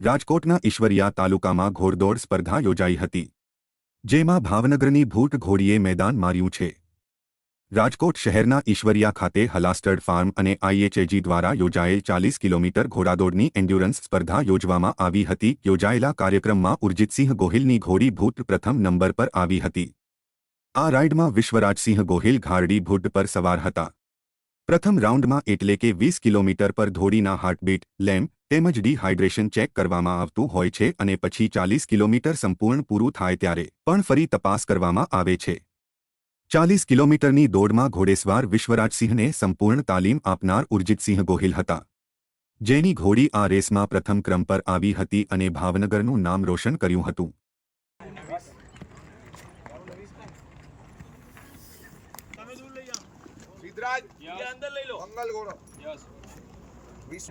રાજકોટના ઈશ્વરિયા તાલુકામાં ઘોડદોડ સ્પર્ધા યોજાઈ હતી, જેમાં ભાવનગરની ભૂટ ઘોડીએ મેદાન માર્યું છે. રાજકોટ શહેરના ઈશ્વરિયા ખાતે હલાસ્ટર્ડ ફાર્મ અને આઈએચએજી દ્વારા યોજાયેલ ચાલીસ કિલોમીટર ઘોડાદોડની એન્ડ્યુરન્સ સ્પર્ધા યોજવામાં આવી હતી. યોજાયેલા કાર્યક્રમમાં ઉર્જિતસિંહ ગોહિલની ઘોડી ભૂટ પ્રથમ નંબર પર આવી હતી. આ રાઇડમાં વિશ્વરાજસિંહ ગોહિલ ઘારડી ભૂટ પર સવાર હતા. પ્રથમ રાઉન્ડમાં એટલે કે વીસ કિલોમીટર પર ધોડીના હાર્ટબીટ, લેમ્પ તેમજ ડિહાઇડ્રેશન ચેક કરવામાં આવતું હોય છે અને પછી ચાલીસ કિલોમીટર સંપૂર્ણ પૂરું થાય ત્યારે પણ ફરી તપાસ કરવામાં આવે છે. ચાલીસ કિલોમીટરની દોડમાં ઘોડેસવાર વિશ્વરાજસિંહને સંપૂર્ણ તાલીમ આપનાર ઉર્જિતસિંહ ગોહિલ હતા. જેની ઘોડી આ રેસમાં પ્રથમ ક્રમ પર આવી હતી અને ભાવનગરનું નામ રોશન કર્યું હતું. અંદર લઈ લો. મંગલ ગોળો. યસ. વીસ